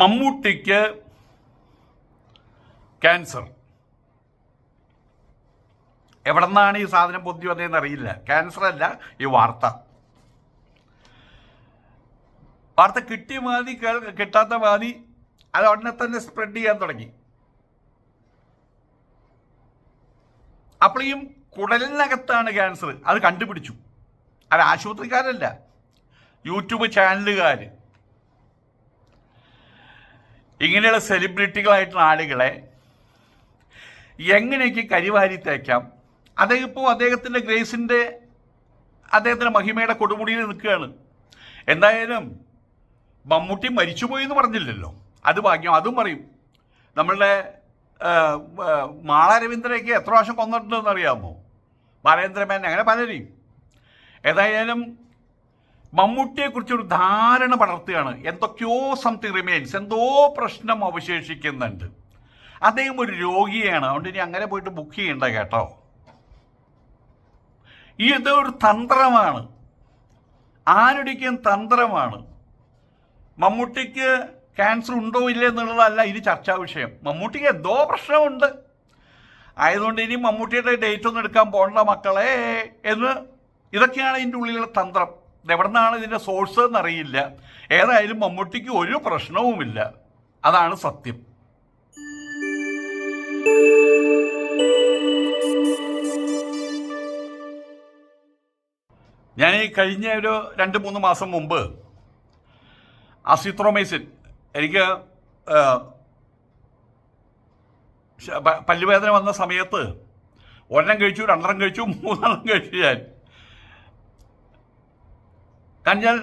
മമ്മൂട്ടിക്ക് ക്യാൻസർ എവിടെ നിന്നാണ് ഈ സാധനം പൊന്തി വന്നതെന്ന് അറിയില്ല. ക്യാൻസർ അല്ല ഈ വാർത്ത. വാർത്ത കിട്ടിയ മാതി കിട്ടാത്ത മാതി അത് ഉടനെ തന്നെ സ്പ്രെഡ് ചെയ്യാൻ തുടങ്ങി. അപ്പോഴും കുടലിനകത്താണ് ക്യാൻസർ അത് കണ്ടുപിടിച്ചു. അത് ആശുപത്രിക്കാരല്ല. യൂട്യൂബ് ചാനലുകാർ ഇങ്ങനെയുള്ള സെലിബ്രിറ്റികളായിട്ടുള്ള ആളുകളെ എങ്ങനെയൊക്കെ കരിവാരി തേക്കാം? അദ്ദേഹം ഇപ്പോൾ അദ്ദേഹത്തിന്റെ ഗ്രേസിന്റെ അദ്ദേഹത്തിന്റെ മഹിമയുടെ കൊടുമുടിയിൽ നിൽക്കുകയാണ്. എന്തായാലും മമ്മൂട്ടി മരിച്ചുപോയി എന്ന് പറഞ്ഞില്ലല്ലോ. അത് ഭാഗ്യം. അതും പറയും. നമ്മളുടെ ആ, ആ, മാള രവീന്ദ്രയൊക്കെ എത്ര പ്രാവശ്യം കൊന്നിട്ടുണ്ടെന്ന് അറിയാമോ? ബാലേന്ദ്രമേൻ അങ്ങനെ പലരെയും. ഏതായാലും മമ്മൂട്ടിയെക്കുറിച്ച് ഒരു ധാരണ പടർത്തുകയാണ് എന്തൊക്കെയോ സംതിങ് റിമെയിൻസ് എന്തോ പ്രശ്നം അവശേഷിക്കുന്നുണ്ട്. അദ്ദേഹം ഒരു രോഗിയാണ്. അതുകൊണ്ട് ഇനി അങ്ങനെ പോയിട്ട് ബുക്ക് ചെയ്യണ്ട കേട്ടോ. ഈ ഒരു തന്ത്രമാണ്. ആരുടെയും തന്ത്രമാണ്. മമ്മൂട്ടിക്ക് ക്യാൻസർ ഉണ്ടോ ഇല്ലേ എന്നുള്ളതല്ല ഇനി ചർച്ചാ വിഷയം. മമ്മൂട്ടിക്ക് എന്തോ പ്രശ്നമുണ്ട്. ആയതുകൊണ്ട് ഇനി മമ്മൂട്ടിയുടെ ഡേറ്റ് ഒന്നും എടുക്കാൻ പോകണ്ട മക്കളെ എന്ന് ഇതൊക്കെയാണ് ഇതിന്റെ ഉള്ളിലുള്ള തന്ത്രം. എവിടെ ഇതിന്റെ സോഴ്സ് എന്നറിയില്ല. ഏതായാലും മമ്മൂട്ടിക്ക് ഒരു പ്രശ്നവുമില്ല. അതാണ് സത്യം. ഞാൻ ഈ കഴിഞ്ഞ ഒരു രണ്ട് മൂന്ന് മാസം മുമ്പ് അസിത്രോമൈസിൻ എനിക്ക് പല്ലുവേദന വന്ന സമയത്ത് ഒരെണ്ണം കഴിച്ചു രണ്ടെണ്ണം കഴിച്ചു മൂന്നെണ്ണം കഴിച്ചു ഞാൻ. കാരണം ഞാൻ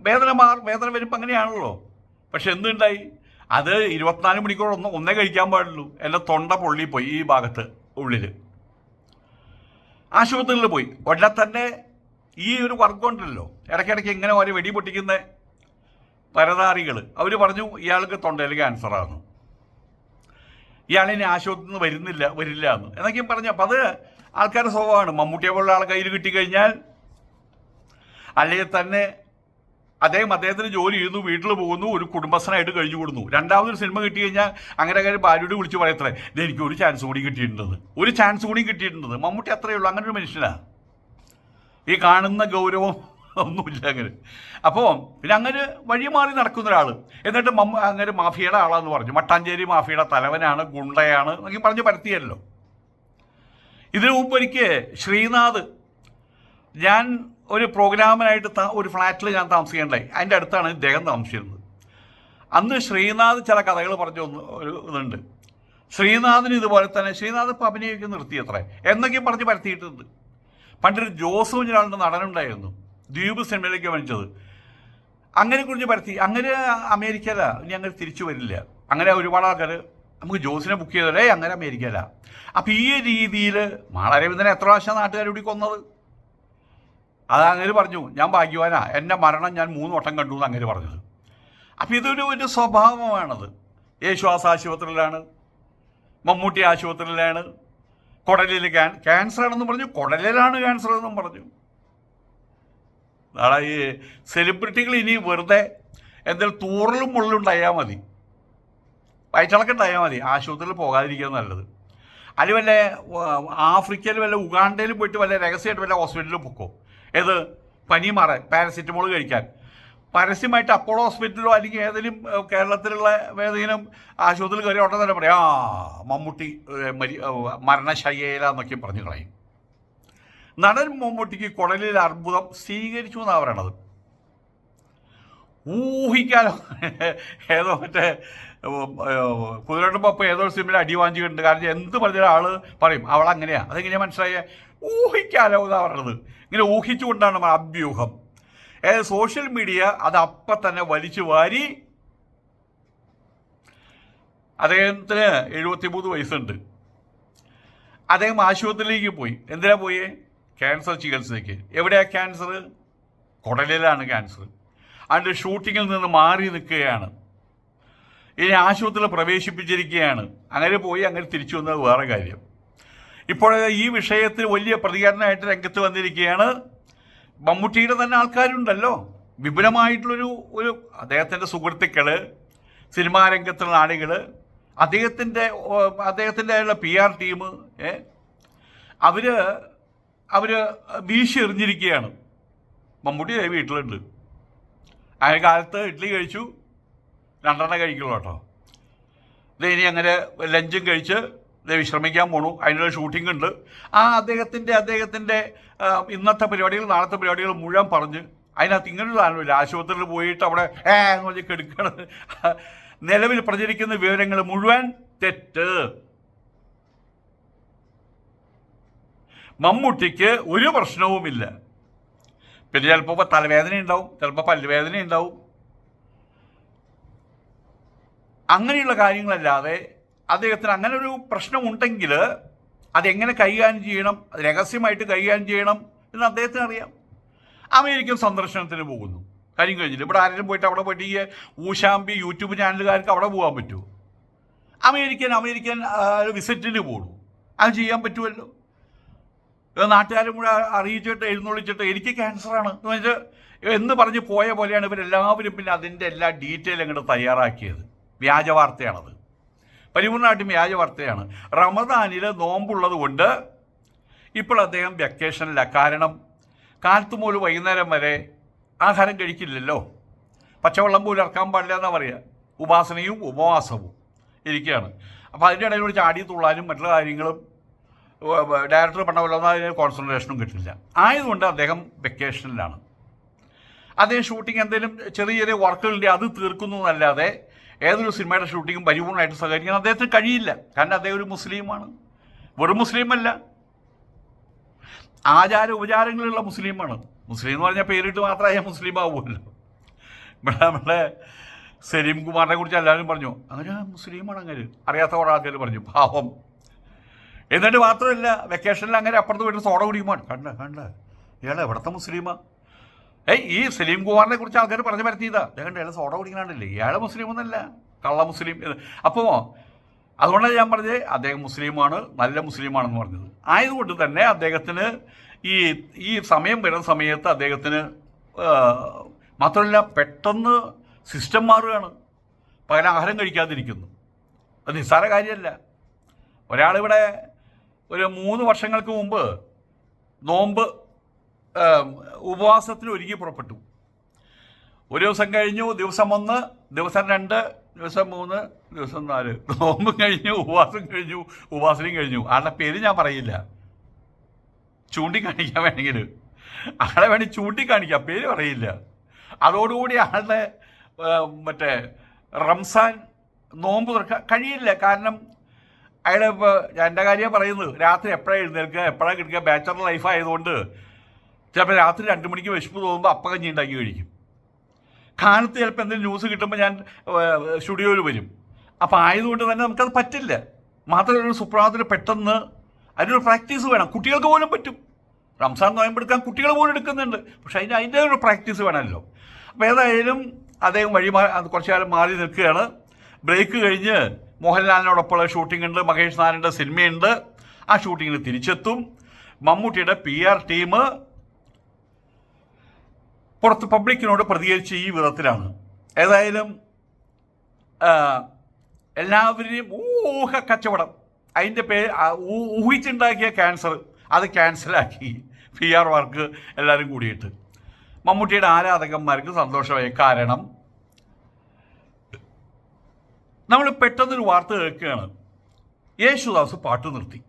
വേദന മാർ വേദന വരുമ്പോൾ അങ്ങനെയാണല്ലോ. പക്ഷെ എന്തുണ്ടായി? അത് ഇരുപത്തിനാല് മണിക്കൂർ ഒന്ന് കഴിക്കാൻ പാടുള്ളൂ. എന്റെ തൊണ്ട പൊള്ളിപ്പോയി ഈ ഭാഗത്ത് ഉള്ളിൽ ആശുപത്രിയിൽ പോയി. ഉടനെ തന്നെ ഈ ഒരു വർക്കുണ്ടല്ലോ ഇടയ്ക്കിടയ്ക്ക് ഇങ്ങനെ ഓരോ വെടി പൊട്ടിക്കുന്ന പരതാറികൾ അവർ പറഞ്ഞു ഇയാൾക്ക് തൊണ്ടയിൽ ക്യാൻസറാണ് ഇയാളിനി ആശുപത്രിയിൽ നിന്ന് വരുന്നില്ല വരില്ല എന്ന്. എന്നൊക്കെയും പറഞ്ഞു. അപ്പം അത് ആൾക്കാരുടെ സ്വഭാവമാണ്. മമ്മൂട്ടിയെ പോലുള്ള ആൾ കയ്യിൽ കിട്ടിക്കഴിഞ്ഞാൽ അല്ലെങ്കിൽ തന്നെ അദ്ദേഹം അദ്ദേഹത്തിന് ജോലി ചെയ്യുന്നു വീട്ടിൽ പോകുന്നു ഒരു കുടുംബസ്ഥനായിട്ട് കഴിഞ്ഞു കൊടുന്നു. രണ്ടാമതൊരു സിനിമ കിട്ടി കഴിഞ്ഞാൽ അങ്ങനെ കാര്യം ഭാര്യയോട് വിളിച്ച് പറയത്രേ "ദേ, എനിക്ക് ഒരു ചാൻസ് കൂടി കിട്ടിയിട്ടുണ്ടത് ഒരു ചാൻസ് കൂടി കിട്ടിയിട്ടുണ്ടത് മമ്മൂട്ടി അത്രയേ ഉള്ളൂ. അങ്ങനെ ഒരു മനുഷ്യനാണ് ഈ കാണുന്ന ഗൗരവം ഒന്നുമില്ല അങ്ങനെ. അപ്പോൾ പിന്നെ അങ്ങനെ വഴി മാറി നടക്കുന്ന ഒരാൾ എന്നിട്ട് മമ്മ അങ്ങനെ മാഫിയയുടെ ആളാന്ന് പറഞ്ഞു. മട്ടാഞ്ചേരി മാഫിയയുടെ തലവനാണ് ഗുണ്ടയാണ് എന്നൊക്കെ പറഞ്ഞ് പരത്തിയല്ലോ. ഇതിനു മുമ്പ് എനിക്ക് ശ്രീനാഥ് ഞാൻ ഒരു പ്രോഗ്രാമിനായിട്ട് ഒരു ഫ്ലാറ്റിൽ ഞാൻ താമസിക്കേണ്ടേ അതിന്റെ അടുത്താണ് ഇദ്ദേഹം താമസിച്ചിരുന്നത്. അന്ന് ശ്രീനാഥ് ചില കഥകൾ പറഞ്ഞു ഒരു ഇതുണ്ട്. ശ്രീനാഥിന് ഇതുപോലെ തന്നെ ശ്രീനാഥ് ഇപ്പം അഭിനയിക്കാൻ നിർത്തിയത്രേ എന്നൊക്കെ പറഞ്ഞ് പരത്തിയിട്ടുണ്ട്. പണ്ടൊരു ജോസ് കുഞ്ഞിനാളുടെ നടനുണ്ടായിരുന്നു. ദ്വീപ് സിനിമയിലേക്ക് വനിച്ചത് അങ്ങനെ കുറിച്ച് പരത്തി. അങ്ങനെ അമേരിക്കയില. ഇനി അങ്ങനെ തിരിച്ചു വരില്ല. അങ്ങനെ ഒരുപാട് ആൾക്കാർ നമുക്ക് ജോസിനെ ബുക്ക് ചെയ്തല്ലേ അങ്ങനെ അമേരിക്കയില. അപ്പം ഈ രീതിയിൽ മാളരവിന്ദനെ എത്ര പ്രാവശ്യം നാട്ടുകാരോടി കൊന്നത്? അത് അങ്ങനെ പറഞ്ഞു. ഞാൻ ഭാഗ്യവാനാ. എന്റെ മരണം ഞാൻ മൂന്ന് വട്ടം കണ്ടു എന്ന് അങ്ങനെ പറഞ്ഞത്. അപ്പം ഇതൊരു ഒരു സ്വഭാവമാണത്. യേശുവാസ ആശുപത്രിയിലാണ്. മമ്മൂട്ടി ആശുപത്രിയിലാണ്. കുടലിൽ ക്യാൻ ക്യാൻസർ ആണെന്ന് പറഞ്ഞു. കുടലിലാണ് ക്യാൻസർ എന്നും പറഞ്ഞു. നാളെ ഈ സെലിബ്രിറ്റികൾ ഇനി വെറുതെ എന്തെങ്കിലും തൂറലും മുള്ളും ഉണ്ടായാൽ മതി. വയറ്റിളക്കം ഉണ്ടായാൽ മതി. ആശുപത്രിയിൽ പോകാതിരിക്കുക നല്ലത്. അതിൽ വല്ല ആഫ്രിക്കയിൽ വല്ല ഉഗാണ്ടയിൽ പോയിട്ട് വല്ല രഹസ്യമായിട്ട് വല്ല ഹോസ്പിറ്റലിൽ പൊക്കോ. ഏത്? പനി മാറാൻ പാരസിറ്റമോൾ കഴിക്കാൻ. പരസ്യമായിട്ട് അപ്പോളോ ഹോസ്പിറ്റലിലോ അല്ലെങ്കിൽ ഏതെങ്കിലും കേരളത്തിലുള്ള ഏതെങ്കിലും ആശുപത്രിയിൽ കയറി ഉടനെ തന്നെ പറയാം ആ മമ്മൂട്ടി മരി മരണശയ്യയില എന്നൊക്കെ പറഞ്ഞു കളയും. നടൻ മമ്മൂട്ടിക്ക് കുടലിൽ അർബുദം സ്വീകരിച്ചു എന്നാണ് പറയണത്. ഊഹിക്കാനോ ഏതോ മറ്റേ കുതിരട്ടുമ്പോൾ ഏതോ സിനിമയിൽ അടി വാങ്ങിച്ചിട്ടുണ്ട്. കാരണം എന്ത് പറഞ്ഞാലും ആൾ പറയും അവൾ അങ്ങനെയാ അതെങ്ങനെയാ മനസ്സിലായ? ഊഹിക്കാലോ ഉദാഹരണത് ഇങ്ങനെ ഊഹിച്ചുകൊണ്ടാണ് അഭ്യൂഹം. അതായത് സോഷ്യൽ മീഡിയ അത് അപ്പം തന്നെ വലിച്ചു വാരി അദ്ദേഹത്തിന് എഴുപത്തിമൂന്ന് വയസ്സുണ്ട്. അദ്ദേഹം ആശുപത്രിയിലേക്ക് പോയി. എന്തിനാ പോയി? ക്യാൻസർ ചികിത്സയ്ക്ക്. എവിടെയാ ക്യാൻസർ? കുടലിലാണ് ക്യാൻസർ. അതിന്റെ ഷൂട്ടിങ്ങിൽ നിന്ന് മാറി നിൽക്കുകയാണ്. ഇനി ആശുപത്രിയിൽ പ്രവേശിപ്പിച്ചിരിക്കുകയാണ്. അങ്ങനെ പോയി അങ്ങനെ തിരിച്ചു വന്നത് വേറെ കാര്യം. ഇപ്പോൾ ഈ വിഷയത്തിൽ വലിയ പ്രതികരണമായിട്ട് രംഗത്ത് വന്നിരിക്കുകയാണ്. മമ്മൂട്ടിയുടെ തന്നെ ആൾക്കാരുണ്ടല്ലോ. വിപുലമായിട്ടുള്ളൊരു ഒരു അദ്ദേഹത്തിന്റെ സുഹൃത്തുക്കൾ സിനിമാ രംഗത്തുള്ള ആളുകൾ അദ്ദേഹത്തിന്റെ അദ്ദേഹത്തിന്റെ പി ആർ ടീം അവർ അവർ വീശി എറിഞ്ഞിരിക്കുകയാണ്. മമ്മൂട്ടി വീട്ടിലുണ്ട്. ആ കാലത്ത് ഇഡ്ഡലി കഴിച്ചു. രണ്ടെണ്ണം കഴിക്കുള്ളൂ കേട്ടോ. ഇനി അങ്ങനെ ലഞ്ചും കഴിച്ച് വിശ്രമിക്കാൻ പോണു. അതിനുള്ള ഷൂട്ടിംഗ് ഉണ്ട്. ആ അദ്ദേഹത്തിന്റെ അദ്ദേഹത്തിന്റെ ഇന്നത്തെ പരിപാടികൾ നാളത്തെ പരിപാടികൾ മുഴുവൻ പറഞ്ഞ് അതിനകത്ത് ഇങ്ങനൊരു സാധനമില്ല ആശുപത്രിയിൽ പോയിട്ട് അവിടെ ഏ എന്ന് പറഞ്ഞ് കെടുക്കണം. നിലവിൽ പ്രചരിക്കുന്ന വിവരങ്ങൾ മുഴുവൻ തെറ്റ്. മമ്മൂട്ടിക്ക് ഒരു പ്രശ്നവുമില്ല. പിന്നെ ചിലപ്പോൾ തലവേദന ഉണ്ടാവും ചിലപ്പോൾ പല്ലുവേദന ഉണ്ടാവും. അങ്ങനെയുള്ള കാര്യങ്ങളല്ലാതെ അദ്ദേഹത്തിന് അങ്ങനെ ഒരു പ്രശ്നമുണ്ടെങ്കിൽ അതെങ്ങനെ കൈകാര്യം ചെയ്യണം? അത് രഹസ്യമായിട്ട് കൈകാര്യം ചെയ്യണം എന്ന് അദ്ദേഹത്തിന് അറിയാം. അമേരിക്കൻ സന്ദർശനത്തിന് പോകുന്നു. കാര്യം കഴിഞ്ഞില്ല? ഇവിടെ ആരെങ്കിലും പോയിട്ട് അവിടെ പോയിട്ട് ഈ ഊശാമ്പി യൂട്യൂബ് ചാനലുകാർക്ക് അവിടെ പോകാൻ പറ്റുമോ? അമേരിക്കൻ അമേരിക്കൻ വിസിറ്റിന് പോകണു അത് ചെയ്യാൻ പറ്റുമല്ലോ. നാട്ടുകാരും കൂടെ അറിയിച്ചിട്ട് എഴുന്നള്ളിച്ചിട്ട് എനിക്ക് ക്യാൻസറാണ്. എന്ന് വെച്ചാൽ എന്ന് പറഞ്ഞ് പോയ പോലെയാണ് ഇവരെല്ലാവരും പിന്നെ അതിന്റെ എല്ലാ ഡീറ്റെയിൽ അങ്ങോട്ട് തയ്യാറാക്കിയത്. വ്യാജ വാർത്തയാണത്. പരിപൂർണമായിട്ടും വ്യാജ വാർത്തയാണ് റമദാനിൽ നോമ്പുള്ളത് കൊണ്ട് ഇപ്പോൾ അദ്ദേഹം വെക്കേഷനില്ല കാരണം കാലത്ത് മുതൽ വൈകുന്നേരം വരെ ആഹാരം കഴിക്കില്ലല്ലോ. പച്ചവെള്ളം പോലും ഇറക്കാൻ പാടില്ല എന്നാ പറയുക. ഉപാസനയും ഉപവാസവും ഇരിക്കുകയാണ്. അപ്പോൾ അതിന്റെ ഇടയിൽ ഒരു ചാടി തുള്ളാനും മറ്റുള്ള കാര്യങ്ങളും ഡയറക്ടർ പറഞ്ഞ പോലെ അതിന് കോൺസെൻട്രേഷനും കിട്ടില്ല ആയതുകൊണ്ട് അദ്ദേഹം വെക്കേഷനിലാണ് അദ്ദേഹം ഷൂട്ടിംഗ് എന്തെങ്കിലും ചെറിയ ചെറിയ വർക്കുകളുണ്ട് അത് തീർക്കുന്നു എന്നല്ലാതെ ഏതൊരു സിനിമയുടെ ഷൂട്ടിങ്ങും പരിപൂർണമായിട്ട് സഹകരിക്കാൻ അദ്ദേഹത്തിന് കഴിയില്ല. കാരണം അദ്ദേഹം ഒരു മുസ്ലിമാണ്. വെറും മുസ്ലിമല്ല. ആചാര ഉപചാരങ്ങളുള്ള മുസ്ലിമാണ്. മുസ്ലിം എന്ന് പറഞ്ഞാൽ പേരിട്ട് മാത്രമേ ഞാൻ മുസ്ലിം ആവുമല്ലോ ഇവിടെ നമ്മുടെ സലീം കുമാറിനെ കുറിച്ച് എല്ലാവരും പറഞ്ഞു അങ്ങനെ മുസ്ലിമാണ് അങ്ങനെ. അറിയാത്ത കുറേ ആൾക്കാർ പറഞ്ഞു പാവം. എന്നിട്ട് മാത്രമല്ല വെക്കേഷനിൽ അങ്ങനെ അപ്പുറത്ത് വീട്ടിൽ സോഡ കുടിക്കുമ്പോൾ കണ്ട കണ്ട. ഇയാളെ എവിടത്തെ മുസ്ലിമാ? ഏയ് ഈ സലീം കുമാറിനെ കുറിച്ച് ആൾക്കാർ പറഞ്ഞു പരത്തിയതാ. അദ്ദേഹം ഇയാൾ സോഡ കുടിക്കണാണ്ടല്ലേ? ഇയാളെ മുസ്ലിം ഒന്നല്ല കള്ള മുസ്ലിം. അപ്പോൾ അതുകൊണ്ടാണ് ഞാൻ പറഞ്ഞത് അദ്ദേഹം മുസ്ലിമാണ് നല്ല മുസ്ലിമാണെന്ന് പറഞ്ഞത്. ആയതുകൊണ്ട് തന്നെ അദ്ദേഹത്തിന് ഈ ഈ സമയം വരുന്ന സമയത്ത് അദ്ദേഹത്തിന് മാത്രമല്ല പെട്ടെന്ന് സിസ്റ്റം മാറുകയാണ്. പകരം ആഹാരം കഴിക്കാതിരിക്കുന്നു. അത് നിസ്സാര കാര്യമല്ല ഒരാളിവിടെ ഒരു മൂന്ന് വർഷങ്ങൾക്ക് മുമ്പ് നോമ്പ് ഉപവാസത്തിന് ഒരുങ്ങി പുറപ്പെട്ടു. ഒരു ദിവസം കഴിഞ്ഞു ദിവസം ഒന്ന് ദിവസം രണ്ട് ദിവസം മൂന്ന് ദിവസം നാല്. നോമ്പും കഴിഞ്ഞു ഉപവാസം കഴിഞ്ഞു ഉപവാസനയും കഴിഞ്ഞു. ആളുടെ പേര് ഞാൻ പറയില്ല. ചൂണ്ടിക്കാണിക്കാൻ വേണമെങ്കിൽ. ആളെ വേണ്ടി ചൂണ്ടിക്കാണിക്കാം പേര് പറയില്ല. അതോടുകൂടി ആളുടെ മറ്റേ റംസാൻ നോമ്പ് തുറക്കാൻ കഴിയില്ല. കാരണം അയാൾ ഇപ്പോൾ എന്റെ കാര്യം പറയുന്നത് രാത്രി എപ്പോഴാണ് എഴുന്നേൽക്കുക എപ്പോഴാണ് കിടക്കുക? ബാച്ചലർ ലൈഫ് ആയതുകൊണ്ട് ചിലപ്പോൾ രാത്രി രണ്ട് മണിക്ക് വിശപ്പ് തോന്നുമ്പോൾ അപ്പം കഞ്ഞി ഉണ്ടാക്കി കഴിക്കും. കാലത്ത് ചിലപ്പോൾ എന്തെങ്കിലും ന്യൂസ് കിട്ടുമ്പോൾ ഞാൻ സ്റ്റുഡിയോയിൽ വരും. അപ്പോൾ ആയതുകൊണ്ട് തന്നെ നമുക്കത് പറ്റില്ല. മാത്രമല്ല ഒരു സുപ്രഭാതത്തിൽ പെട്ടെന്ന് അതിനൊരു പ്രാക്ടീസ് വേണം. കുട്ടികൾക്ക് പോലും പറ്റും. റംസാൻ നോയമ്പെടുക്കാൻ കുട്ടികൾ പോലും എടുക്കുന്നുണ്ട്. പക്ഷേ അതിന് അതിന്റെ ഒരു പ്രാക്ടീസ് വേണമല്ലോ. അപ്പോൾ ഏതായാലും അദ്ദേഹം വഴി കുറച്ചു കാലം മാറി നിൽക്കുകയാണ്. ബ്രേക്ക് കഴിഞ്ഞ് മോഹൻലാലിനോടൊപ്പമുള്ള ഷൂട്ടിംഗ് ഉണ്ട് മഹേഷ് നാരന്റെ സിനിമയുണ്ട്. ആ ഷൂട്ടിങ്ങിന് തിരിച്ചെത്തും. മമ്മൂട്ടിയുടെ പി ആർ ടീം പുറത്ത് പബ്ലിക്കിനോട് പ്രതികരിച്ച് ഈ വിധത്തിലാണ്. ഏതായാലും എല്ലാവരെയും ഊഹ കച്ചവടം അതിന്റെ പേര് ഊഹിച്ചുണ്ടാക്കിയ ക്യാൻസർ അത് ക്യാൻസലാക്കി. പി ആർ വർക്ക് എല്ലാവരും കൂടിയിട്ട്. മമ്മൂട്ടിയുടെ ആരാധകന്മാർക്ക് സന്തോഷമായി. കാരണം നമ്മൾ പെട്ടെന്നൊരു വാർത്ത കേൾക്കുകയാണ്. യേശുദാസ് പാട്ട് നിർത്തി.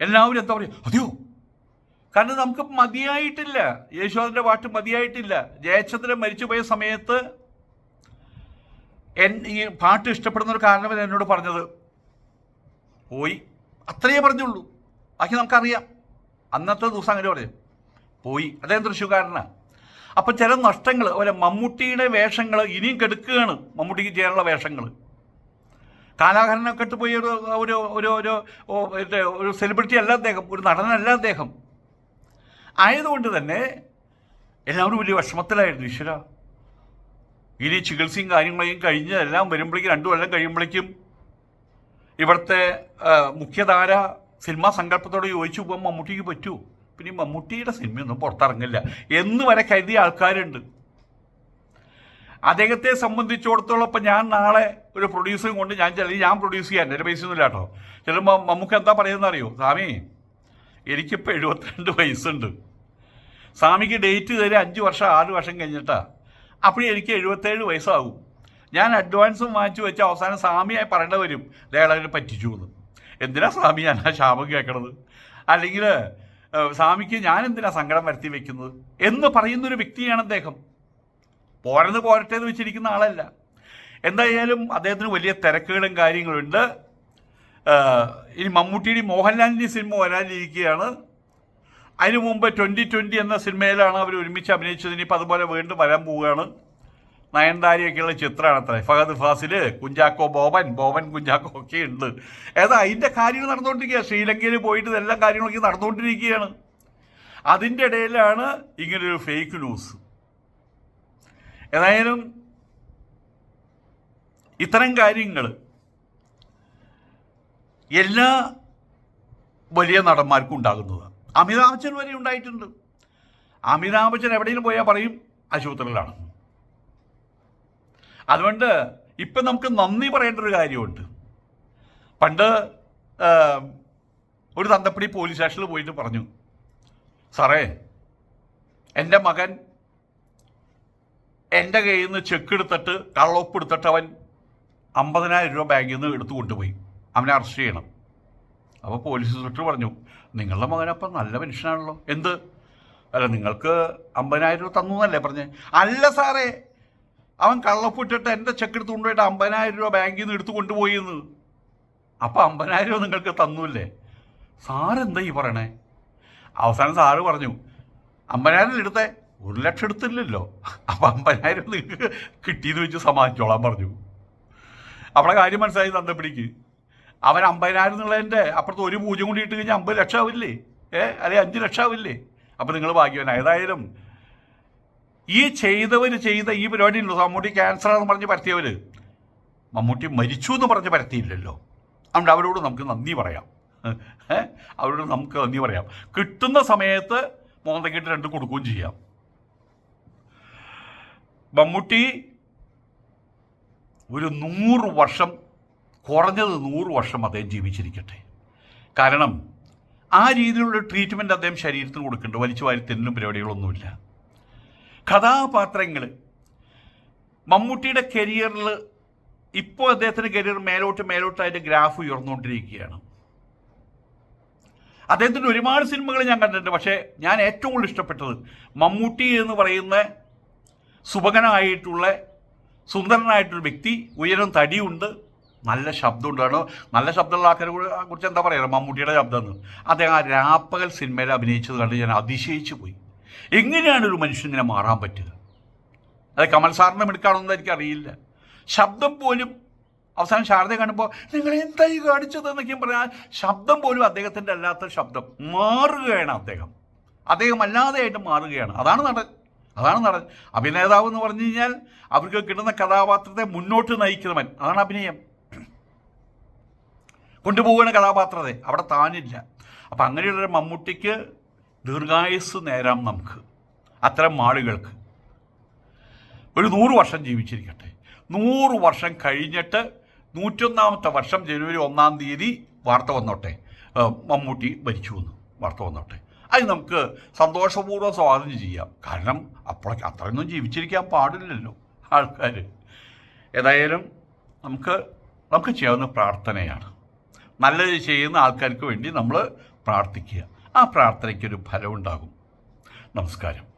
എല്ലാവരും എന്താ പറയുക? അതെയോ? കാരണം നമുക്ക് മതിയായിട്ടില്ല. യേശുദാസിന്റെ പാട്ട് മതിയായിട്ടില്ല. ജയചന്ദ്രൻ മരിച്ചുപോയ സമയത്ത് എൻ ഈ പാട്ട് ഇഷ്ടപ്പെടുന്ന ഒരു കാരണവൻ എന്നോട് പറഞ്ഞത് പോയി. അത്രയേ പറഞ്ഞുള്ളൂ. ബാക്കി നമുക്കറിയാം. അന്നത്തെ ദിവസം അങ്ങനെ പറയും പോയി. അദ്ദേഹം തൃശ്ശൂക്കാരനാണ് അപ്പം ചില നഷ്ടങ്ങൾ അതുപോലെ മമ്മൂട്ടിയുടെ വേഷങ്ങൾ ഇനിയും കെടുക്കുകയാണ് മമ്മൂട്ടിക്ക് ചെയ്യാനുള്ള വേഷങ്ങൾ കാലാകാരനൊക്കെ ഇട്ട് പോയി ഒരു ഒരു ഒരു ഒരു സെലിബ്രിറ്റി അല്ല അദ്ദേഹം ഒരു നടനല്ല അദ്ദേഹം. ആയതുകൊണ്ട് തന്നെ എല്ലാവരും വലിയ വിഷമത്തിലായിരുന്നു ഈശ്വര. ഇനി ചികിത്സയും കാര്യങ്ങളെയും കഴിഞ്ഞ് എല്ലാം വരുമ്പോഴേക്കും രണ്ടു കൊല്ലം കഴിയുമ്പോഴേക്കും ഇവിടുത്തെ മുഖ്യധാര സിനിമാ സങ്കല്പത്തോട് യോജിച്ചു പോകാൻ മമ്മൂട്ടിക്ക് പറ്റൂ. പിന്നെ മമ്മൂട്ടിയുടെ സിനിമയൊന്നും പുറത്തിറങ്ങില്ല. എന്ന് വരെ കരുതിയ ആൾക്കാരുണ്ട്. അദ്ദേഹത്തെ സംബന്ധിച്ചിടത്തോളം ഇപ്പം ഞാൻ നാളെ ഒരു പ്രൊഡ്യൂസറും കൊണ്ട് ഞാൻ ചില ഞാൻ പ്രൊഡ്യൂസ് ചെയ്യാൻ എന്റെ പൈസ ഒന്നുമില്ല കേട്ടോ. ചിലപ്പോൾ മമ്മൂക്ക് എന്താ പറയുന്നതെന്നറിയോ സ്വാമി എനിക്കിപ്പോൾ എഴുപത്തിരണ്ട് വയസ്സുണ്ട്. സ്വാമിക്ക് ഡേറ്റ് തരും അഞ്ച് വർഷം ആറ് വർഷം കഴിഞ്ഞിട്ടാ. അപ്പോൾ എനിക്ക് എഴുപത്തേഴ് വയസ്സാകും ഞാൻ അഡ്വാൻസും വാങ്ങിച്ചു വെച്ച അവസാനം സ്വാമിയായി പറയേണ്ടി വരും. ദയാളകരെ പറ്റിച്ചു എന്ന് എന്തിനാ സ്വാമി ഞാൻ ആ ശാപം കേൾക്കണത് അല്ലെങ്കിൽ സ്വാമിക്ക് ഞാൻ എന്തിനാ സങ്കടം വരുത്തി വെക്കുന്നത്? എന്ന് പറയുന്നൊരു വ്യക്തിയാണ് അദ്ദേഹം. പോരെന്ന് പോരട്ടെ എന്ന് വെച്ചിരിക്കുന്ന ആളല്ല. എന്തായാലും അദ്ദേഹത്തിന് വലിയ തിരക്കുകളും കാര്യങ്ങളുണ്ട്. ഇനി മമ്മൂട്ടിയുടെയും മോഹൻലാലിന്റെയും സിനിമ വരാനിരിക്കുകയാണ്. അതിനു മുമ്പ് ട്വന്റി ട്വന്റി എന്ന സിനിമയിലാണ് അവർ ഒരുമിച്ച് അഭിനയിച്ചത്. ഇനിയിപ്പോൾ അതുപോലെ വീണ്ടും വരാൻ പോവുകയാണ്. നയൻതാരയൊക്കെയുള്ള ചിത്രമാണ് അത്ര. ഫഹദ് ഫാസിൽ കുഞ്ചാക്കോ ബോബൻ ബോബൻ കുഞ്ചാക്കോ ഒക്കെ ഉണ്ട്. ഏതാ അതിന്റെ കാര്യങ്ങൾ നടന്നുകൊണ്ടിരിക്കുക ശ്രീലങ്കയിൽ പോയിട്ട് ഇതെല്ലാം കാര്യങ്ങളൊക്കെ നടന്നുകൊണ്ടിരിക്കുകയാണ്. അതിന്റെ ഇടയിലാണ് ഇങ്ങനൊരു ഫേക്ക് ന്യൂസ് ഏതായാലും ഇത്തരം കാര്യങ്ങൾ എല്ലാ വലിയ നടന്മാർക്കും ഉണ്ടാകുന്നത്. അമിതാഭ് ബച്ചൻ വരെ ഉണ്ടായിട്ടുണ്ട്. അമിതാഭ് ബച്ചൻ എവിടെയെങ്കിലും പോയാൽ പറയും ആശുപത്രിയിലാണ് അതുകൊണ്ട് ഇപ്പം നമുക്ക് നന്ദി പറയേണ്ട ഒരു കാര്യമുണ്ട്. പണ്ട് ഒരു തന്തപ്പടി പോലീസ് സ്റ്റേഷനിൽ പോയിട്ട് പറഞ്ഞു സാറേ എന്റെ മകൻ എന്റെ കയ്യിൽ നിന്ന് ചെക്ക് എടുത്തിട്ട് കള്ളൊപ്പ് എടുത്തിട്ട് അവൻ അമ്പതിനായിരം രൂപ ബാങ്കിൽ നിന്ന് എടുത്തു കൊണ്ടുപോയി. അവനെ അറസ്റ്റ് ചെയ്യണം. അപ്പോൾ പോലീസ് ഇൻസ്പെക്ടർ പറഞ്ഞു നിങ്ങളുടെ മകനപ്പം നല്ല മനുഷ്യനാണല്ലോ. എന്ത്? അല്ല നിങ്ങൾക്ക് അമ്പതിനായിരം രൂപ തന്നു എന്നല്ലേ പറഞ്ഞേ? അല്ല സാറേ അവൻ കള്ളപ്പിട്ടിട്ട് എന്റെ ചെക്ക് എടുത്ത് കൊണ്ടുപോയിട്ട് അമ്പതിനായിരം രൂപ ബാങ്കിൽ നിന്ന് എടുത്തു കൊണ്ടുപോയി എന്ന്. അപ്പോൾ അമ്പതിനായിരം രൂപ നിങ്ങൾക്ക് തന്നൂല്ലേ? സാറെന്താ ഈ പറയണേ? അവസാനം സാറ് പറഞ്ഞു അമ്പതിനായിരം എടുത്തേ? ഒരു ലക്ഷം എടുത്തില്ലല്ലോ. അപ്പം അമ്പതിനായിരം നിങ്ങൾക്ക് കിട്ടിയെന്ന് വെച്ച് സമാധിച്ചോളാൻ പറഞ്ഞു. അവളെ കാര്യം മനസ്സിലായി തന്നപ്പിടിക്ക് അവൻ അമ്പതിനായിരം എന്നുള്ളതിന്റെ അപ്പുറത്ത് ഒരു പൂജ്യം കൂടി ഇട്ട് കഴിഞ്ഞാൽ അമ്പത് ലക്ഷം ആവില്ലേ ഏ അല്ലെ അഞ്ച് ലക്ഷം ആവില്ലേ അപ്പം നിങ്ങൾ ഭാഗ്യവന ഏതായാലും ഈ ചെയ്തവർ ചെയ്ത ഈ പരിപാടി ഉണ്ടല്ലോ. മമ്മൂട്ടി ക്യാൻസർ ആണെന്ന് പറഞ്ഞ് പരത്തിയവർ മമ്മൂട്ടി മരിച്ചു എന്ന് പറഞ്ഞ് പരത്തിയില്ലല്ലോ. അതുകൊണ്ട് അവരോട് നമുക്ക് നന്ദി പറയാം. അവരോട് നമുക്ക് നന്ദി പറയാം. കിട്ടുന്ന സമയത്ത് മോന്തക്കിട്ട് രണ്ട് കൊടുക്കുകയും ചെയ്യാം. മമ്മൂട്ടി ഒരു നൂറ് വർഷം കുറഞ്ഞത് നൂറ് വർഷം അദ്ദേഹം ജീവിച്ചിരിക്കട്ടെ. കാരണം ആ രീതിയിലുള്ള ട്രീറ്റ്മെന്റ് അദ്ദേഹം ശരീരത്തിന് കൊടുക്കുന്നുണ്ട്. വലിച്ചു വാരി തെന്നും പരിപാടികളൊന്നുമില്ല. കഥാപാത്രങ്ങൾ മമ്മൂട്ടിയുടെ കരിയറിൽ ഇപ്പോൾ അദ്ദേഹത്തിന്റെ കരിയർ മേലോട്ട് മേലോട്ടായിട്ട് ഗ്രാഫ് ഉയർന്നുകൊണ്ടിരിക്കുകയാണ്. അദ്ദേഹത്തിന്റെ ഒരുപാട് സിനിമകൾ ഞാൻ കണ്ടിട്ടുണ്ട്. പക്ഷേ ഞാൻ ഏറ്റവും കൂടുതൽ ഇഷ്ടപ്പെട്ടത് മമ്മൂട്ടി എന്ന് പറയുന്ന സുഭകനായിട്ടുള്ള സുന്ദരനായിട്ടൊരു വ്യക്തി ഉയരം തടിയുണ്ട് നല്ല ശബ്ദമുണ്ടാണ്. നല്ല ശബ്ദമുള്ള ആൾക്കാരെ കുറിച്ച് എന്താ പറയുക മമ്മൂട്ടിയുടെ ശബ്ദം എന്ന് അദ്ദേഹം ആ രാപ്പകൽ സിനിമയിൽ അഭിനയിച്ചത് കണ്ട് ഞാൻ അതിശയിച്ചു പോയി. എങ്ങനെയാണ് ഒരു മനുഷ്യൻ ഇങ്ങനെ മാറാൻ പറ്റുക? അത് കമൽ സാറിന്റെ മിടുക്കാണെന്ന് എനിക്കറിയില്ല. ശബ്ദം പോലും അവസാനം ശാരദ കാണുമ്പോൾ നിങ്ങൾ എന്തായി കാണിച്ചത്? എന്നൊക്കെ പറഞ്ഞാൽ ശബ്ദം പോലും അദ്ദേഹത്തിന്റെ അല്ലാത്ത ശബ്ദം മാറുകയാണ് അദ്ദേഹം. അദ്ദേഹം അല്ലാതെയായിട്ട് മാറുകയാണ്. അതാണ് നടൻ. അതാണ് നടൻ. അഭിനേതാവ് എന്ന് പറഞ്ഞു കഴിഞ്ഞാൽ അവർക്ക് കിട്ടുന്ന കഥാപാത്രത്തെ മുന്നോട്ട് നയിക്കുന്നവൻ. അതാണ് അഭിനയം. കൊണ്ടുപോവുകയാണ് കഥാപാത്രത്തെ. അവിടെ താനില്ല. അപ്പം അങ്ങനെയുള്ളൊരു മമ്മൂട്ടിക്ക് ദീർഘായുസ് നേരാം നമുക്ക്. അത്തരം ആളുകൾക്ക്. ഒരു നൂറ് വർഷം ജീവിച്ചിരിക്കട്ടെ. നൂറ് വർഷം കഴിഞ്ഞിട്ട് നൂറ്റൊന്നാമത്തെ വർഷം ജനുവരി ഒന്നാം തീയതി വാർത്ത വന്നോട്ടെ. മമ്മൂട്ടി മരിച്ചു എന്ന് വാർത്ത വന്നോട്ടെ. അത് നമുക്ക് സന്തോഷപൂർവം സ്വാഗതം ചെയ്യാം. കാരണം അപ്പോഴൊക്കെ അത്രയൊന്നും ജീവിച്ചിരിക്കാൻ പാടില്ലല്ലോ ആൾക്കാർ ഏതായാലും നമുക്ക് നമുക്ക് ചെയ്യാവുന്ന പ്രാർത്ഥനയാണ്. നല്ലത് ചെയ്യുന്ന ആൾക്കാർക്ക് വേണ്ടി നമ്മൾ പ്രാർത്ഥിക്കുക. ആ പ്രാർത്ഥനയ്ക്കൊരു ഫലമുണ്ടാകും നമസ്കാരം.